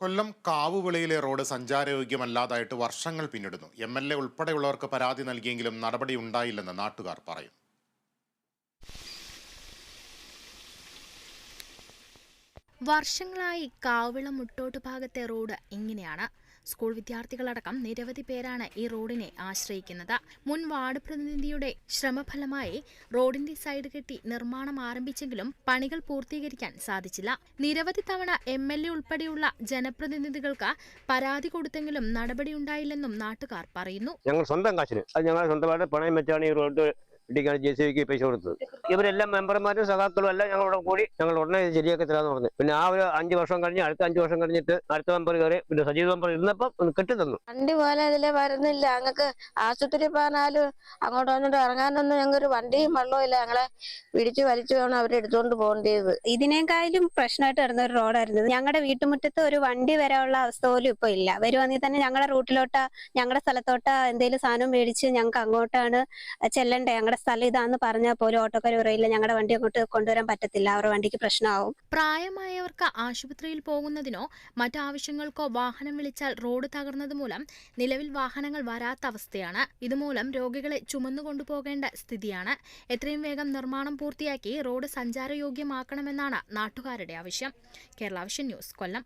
കൊല്ലം കാവുവിളയിലെ road സഞ്ചാരയോഗ്യമല്ലാതായിട്ട് വർഷങ്ങൾ പിന്നിടുന്നു. എം എൽ എ ഉൾപ്പെടെയുള്ളവർക്ക് പരാതി നൽകിയെങ്കിലും നടപടി ഉണ്ടായില്ലെന്ന് നാട്ടുകാർ പറയും. വർഷങ്ങളായി കാവിളം മുട്ടോട്ട് ഭാഗത്തെ റോഡ് ഇങ്ങനെയാണ്. സ്കൂൾ വിദ്യാർത്ഥികളടക്കം നിരവധി പേരാണ് ഈ റോഡിനെ ആശ്രയിക്കുന്നത്. മുൻ വാർഡ് പ്രതിനിധിയുടെ ശ്രമഫലമായി റോഡിന്റെ സൈഡ് കെട്ടി നിർമ്മാണം ആരംഭിച്ചെങ്കിലും പണികൾ പൂർത്തീകരിക്കാൻ സാധിച്ചില്ല. നിരവധി തവണ എം എൽ എ ഉൾപ്പെടെയുള്ള ജനപ്രതിനിധികൾക്ക് പരാതി കൊടുത്തെങ്കിലും നടപടിയുണ്ടായില്ലെന്നും നാട്ടുകാർ പറയുന്നു. ഞങ്ങൾ സ്വന്തം കാശിന് അത് ഞങ്ങൾ സ്വന്തമായിട്ട് പണയം വെച്ചാണ് ഈ റോഡ് ഇടിക്കാൻ ജെ സി ബിക്ക് പൈസ കൊടുത്തത്. ഇവരെല്ലാം മെമ്പർമാരും സഖാക്കളും എല്ലാം ഞങ്ങളോട് കൂടി ഞങ്ങൾ ഉടനെ ശരിയാക്കി തരാമെന്ന് പറഞ്ഞു. പിന്നെ ആ ഒരു അഞ്ച് വർഷം കഴിഞ്ഞ് അടുത്ത അഞ്ച് വർഷം കഴിഞ്ഞിട്ട് അടുത്ത മെമ്പർ കയറി പിന്നെ സജീവ് മെമ്പർ ഇരുന്നപ്പം ഒന്ന് കെട്ടി തന്നു വണ്ടി പോലെ ഇതിലെ വരുന്നില്ല. ഞങ്ങൾക്ക് ആശുപത്രി പോകാനാലും അങ്ങോട്ട് വന്നിട്ട് ഇറങ്ങാനൊന്നും ഞങ്ങൾക്ക് വണ്ടിയും വെള്ളവും ഇല്ല. ഞങ്ങളെ പിടിച്ചു വലിച്ചു വേണം അവരെടുത്തോണ്ട് പോകേണ്ടത് ഇതിനേക്കാളും പ്രശ്നമായിട്ട് വരുന്ന ഒരു റോഡായിരുന്നു. ഞങ്ങളുടെ വീട്ടുമുറ്റത്ത് ഒരു വണ്ടി വരാനുള്ള അവസ്ഥ പോലും ഇപ്പൊ ഇല്ല. വരുവാണെങ്കിൽ തന്നെ ഞങ്ങളുടെ റൂട്ടിലോട്ട് ഞങ്ങളുടെ സ്ഥലത്തോട്ട് എന്തെങ്കിലും സാധനം മേടിച്ച് ഞങ്ങൾക്ക് അങ്ങോട്ടാണ് ചെല്ലണ്ടേ? ഞങ്ങളുടെ സ്ഥലം ഇതാന്ന് പറഞ്ഞാൽ പോലും ഓട്ടോക്കാർ പറയില്ല ഞങ്ങളുടെ വണ്ടി അങ്ങോട്ട് കൊണ്ടുവരാൻ പറ്റത്തില്ല അവരുടെ വണ്ടിക്ക് പ്രശ്നമാവും പ്രായമായവർക്ക് ആശുപത്രിയിൽ പോകുന്നതിനോ മറ്റാവശ്യങ്ങൾക്കോ വാഹനം വിളിച്ചാൽ റോഡ് തകർന്നത് മൂലം നിലവിൽ വാഹനങ്ങൾ വരാത്ത അവസ്ഥയാണ്. ഇതുമൂലം രോഗികളെ ചുമന്നു കൊണ്ടുപോകേണ്ട സ്ഥിതിയാണ്. എത്രയും വേഗം നിർമ്മാണം പൂർത്തിയാക്കി റോഡ് സഞ്ചാരയോഗ്യമാക്കണമെന്നാണ് നാട്ടുകാരുടെ ആവശ്യം. കേരള ന്യൂസ് കൊല്ലം.